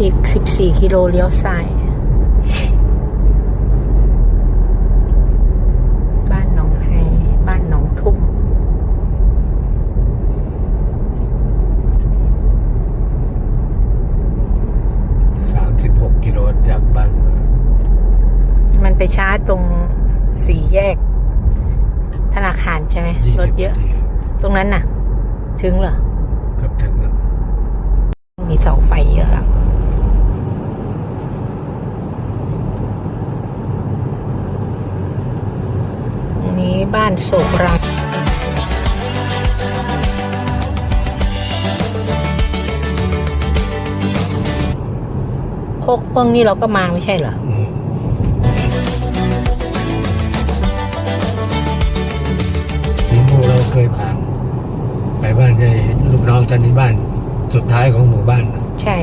อีกสิบสี่กิโลเลี้ยวซ้าย บ้านหนองไฮบ้านหนองทุ่มสามสิบหกกิโลจากบ้านมา มันไปช้าตรงสี่แยก ธนาคารใช่ไหมยี่รสิถบเยนาอะทีตรงนั้นน่ะ ถึงเหรอ เกือบถึงแล้วมีเสาไฟเยอะแล้วนี้ บ้านโศกรังโคกเพิ่งนี่เราก็มาไม่ใช่เหรออืมนี่พวกเราเคยผ่าน ไปบ้านในลูกน้องท่านที่บ้าน สุดท้ายของหมู่บ้านนะใช่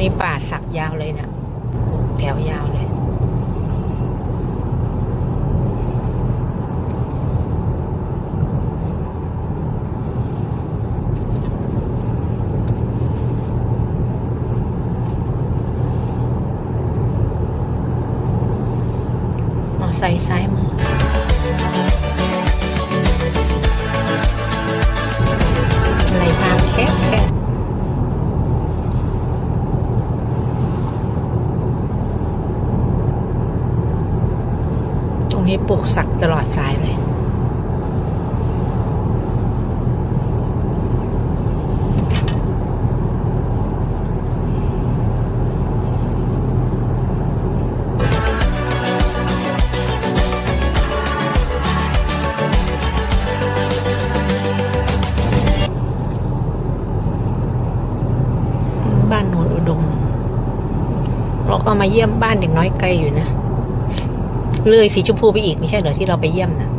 นี่ป่าสักยาวเลยเนะแถวยาวเลยมอไซค์ซ้ายมือ นี้ปลูกสักตลอดสายเลย บ้านโนนอุดม เราก็มาเยี่ยมบ้านเด็กน้อยไกลอยู่นะ เลยสีชมพูไปอีกไม่ใช่เหรอที่เราไปเยี่ยมนะ